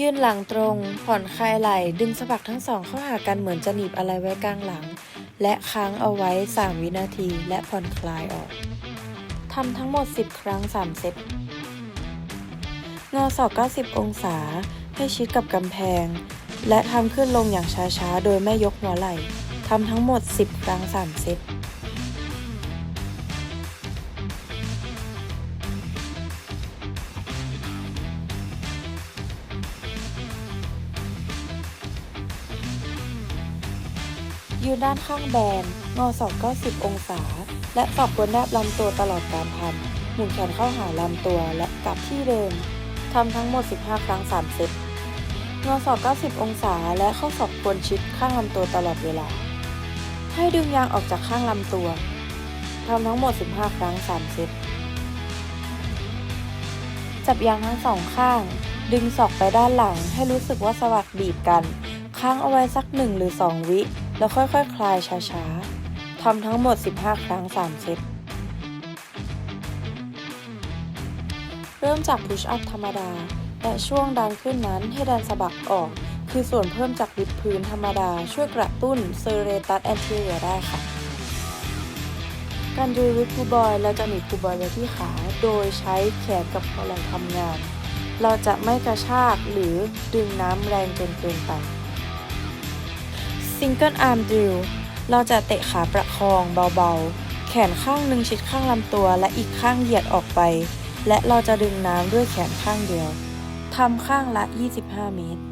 ยืนหลังตรง ผ่อนคลายไหล่ ดึงสะบักทั้งสองเข้าหากันเหมือนจะหนีบอะไรไว้กลางหลัง และค้างเอาไว้ 3 วินาทีและผ่อนคลายออกทำทั้งหมด 10 ครั้ง 3 เซต งอศอก 90 องศา ให้ชิดกับกำแพง และทำขึ้นลงอย่างช้าๆ โดยไม่ยกหัวไหล่ทำทั้งหมด 10 ครั้ง 3 เซต ยืนด้านข้างแบน งอศอก90 องศา และศอกบนแนบลำตัวตลอดการทำหมุนแขนเข้าหาลำตัวและกลับที่เดิม ทำทั้งหมด 15 ครั้ง 3 เซต งอศอก 90 องศา และเข้าศอกควรชิดข้างลำตัวตลอดเวลา ให้ดึงยางออกจากข้างลำตัว ทำทั้งหมด 15 ครั้ง 3 เซต จับยางทั้งสองข้าง ดึงศอกไปด้านหลังให้รู้สึกว่าสะบักบีบกัน ค้างเอาไว้สัก 1 หรือ 2 วิ แล้วค่อยๆคคลายช้าๆ ทำทั้งหมด 15 ครั้ง 3 เซต เริ่มจากพุชอัพธรรมดา และช่วงดันขึ้นนั้นให้ดันสะบักออก คือส่วนเพิ่มจากวิดพื้นธรรมดา ช่วยกระตุ้นเซเรตัสแอนเทเรียได้ค่ะ การดูวิดพูบอยเราจะหนีบพูบอยไว้ที่ขา โดยใช้แขนกับหัวไหล่ทำงาน เราจะไม่กระชากหรือดึงน้ำแรงจนเกินไป ซิงเกิลอาร์มดิวเราจะเตะขาประคองเบาๆ แขนข้างหนึ่งชิดข้างลำตัวและอีกข้างเหยียดออกไป และเราจะดึงน้ำด้วยแขนข้างเดียวทำข้างละ 25 เมตร